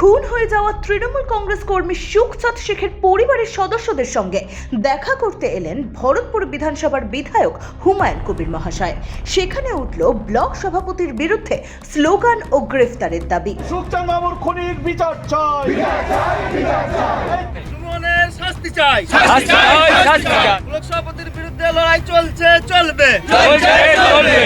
খুন হয়ে যাওয়া তৃণমূল কংগ্রেস কর্মী সুখচাঁদ শেখের পরিবারের সদস্যদের সঙ্গে দেখা করতে এলেন ভরতপুর বিধানসভার বিধায়ক হুমায়ুন কবির মহাশয়। সেখানে উঠল ব্লক সভাপতির বিরুদ্ধে স্লোগান ও গ্রেফতারের দাবি। সুখচাঁদ বাবুর খুনির বিচার চাই। শাস্তি চাই। শাস্তি চাই, শাস্তি চাই। ব্লক সভাপতির বিরুদ্ধে লড়াই চলছে চলবে। চলছে, চলবে।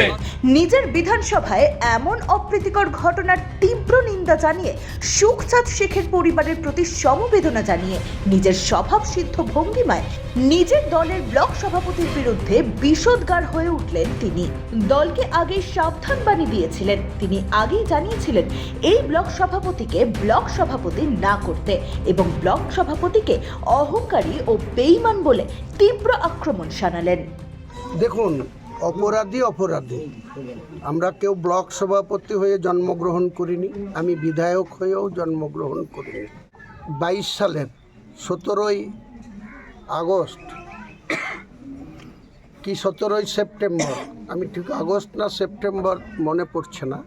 নিজের বিধানসভায় এমন অপ্রীতিকর ঘটনার তীব্র নিন্দা জানিয়ে, সুখচাঁদ শেখের পরিবারের প্রতি সমবেদনা জানিয়ে, নিজের স্বভাব সিদ্ধ ভঙ্গিমায় নিজের দলের ব্লক সভাপতির বিরুদ্ধে বিষোদ্গার হয়ে উঠলেন তিনি। দলকে আগেই সাবধান বাণী দিয়েছিলেন। তিনি আগেই জানিয়েছিলেন, এই ব্লক সভাপতিকে ব্লক সভাপতি না করতে এবং ব্লক সভাপতিকে অহংকারী ও বেইমান বলে তীব্র আক্রমণ শানালেন। দেখুন অপরাধী অপরাধী। আমরা কেউ ব্লক সভাপতি হয়ে জন্মগ্রহণ করিনি, আমি বিধায়ক হয়েও জন্মগ্রহণ করিনি। বাইশ সালের সতেরোই আগস্ট, কি সতেরোই সেপ্টেম্বর? আমি ঠিক আগস্ট না সেপ্টেম্বর মনে পড়ছে না।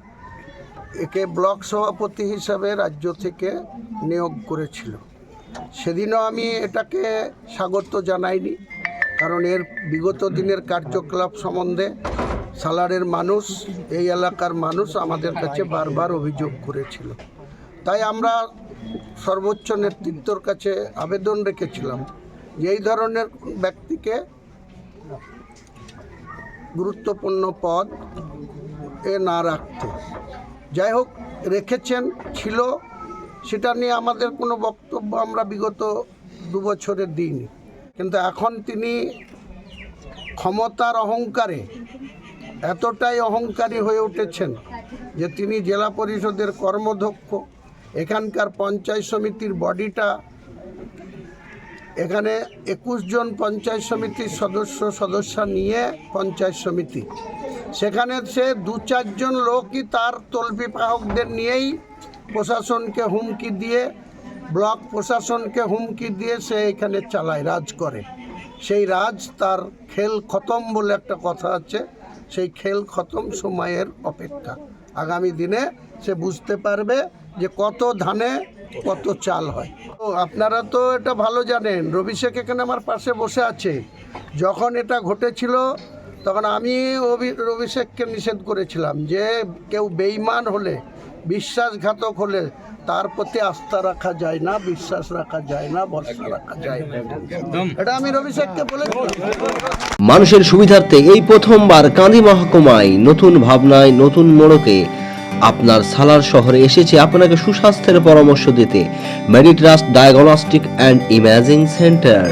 একে ব্লক সভাপতি হিসাবে রাজ্য থেকে নিয়োগ করেছিল। সেদিনও আমি এটাকে স্বাগত জানাইনি। কারণ এর বিগত দিনের কার্যকলাপ সম্বন্ধে সালারের মানুষ, এই এলাকার মানুষ আমাদের কাছে বারবার অভিযোগ করেছিল। তাই আমরা সর্বোচ্চ নেতৃত্বর কাছে আবেদন রেখেছিলাম যে এই ধরনের ব্যক্তিকে গুরুত্বপূর্ণ পদ এ না রাখতে। যাই হোক, রেখেছেন, ছিল, সেটা নিয়ে আমাদের কোনো বক্তব্য আমরা বিগত দু বছরে দিইনি। কিন্তু এখন তিনি ক্ষমতার অহংকারে এতটাই অহংকারী হয়ে উঠেছেন যে তিনি জেলা পরিষদের কর্মধ্যক্ষ। এখানকার পঞ্চায়েত সমিতির বডিটা এখানে একুশ জন পঞ্চায়েত সমিতির সদস্য সদস্য নিয়ে পঞ্চায়েত সমিতি। সেখানে সে দু চারজন লোকই তার তল্পি বাহকদের নিয়েই প্রশাসনকে হুমকি দিয়ে ব্লক প্রশাসনকে হুমকি দিয়ে সে এখানে চালায়, রাজ করে। সেই রাজ তার খেল খতম বলে একটা কথা আছে। সেই খেল খতম সময়ের অপেক্ষা। আগামী দিনে সে বুঝতে পারবে যে কত ধানে কত চাল হয়। তো আপনারা তো এটা ভালো জানেন, রবি শেখ এখানে আমার পাশে বসে আছে। যখন এটা ঘটেছিল, তখন আমি রবি শেখকে নিষেধ করেছিলাম যে কেউ বেইমান হলে বিশ্বাসঘাতক হলে তার প্রতি আস্থা রাখা যায় না বিশ্বাস রাখা যায় না ভরসা রাখা যায় না। এটা আমি রবি শেখকে বলেছিলাম মানুষের সুবিধার্থে এই প্রথমবার কাঁদি মহকুমায় নতুন ভাবনায় নতুন মোড়কে আপনার সালার শহরে এসেছে আপনাকে সুস্বাস্থ্যের পরামর্শ দিতে। Meditrust diagnostic and imaging centre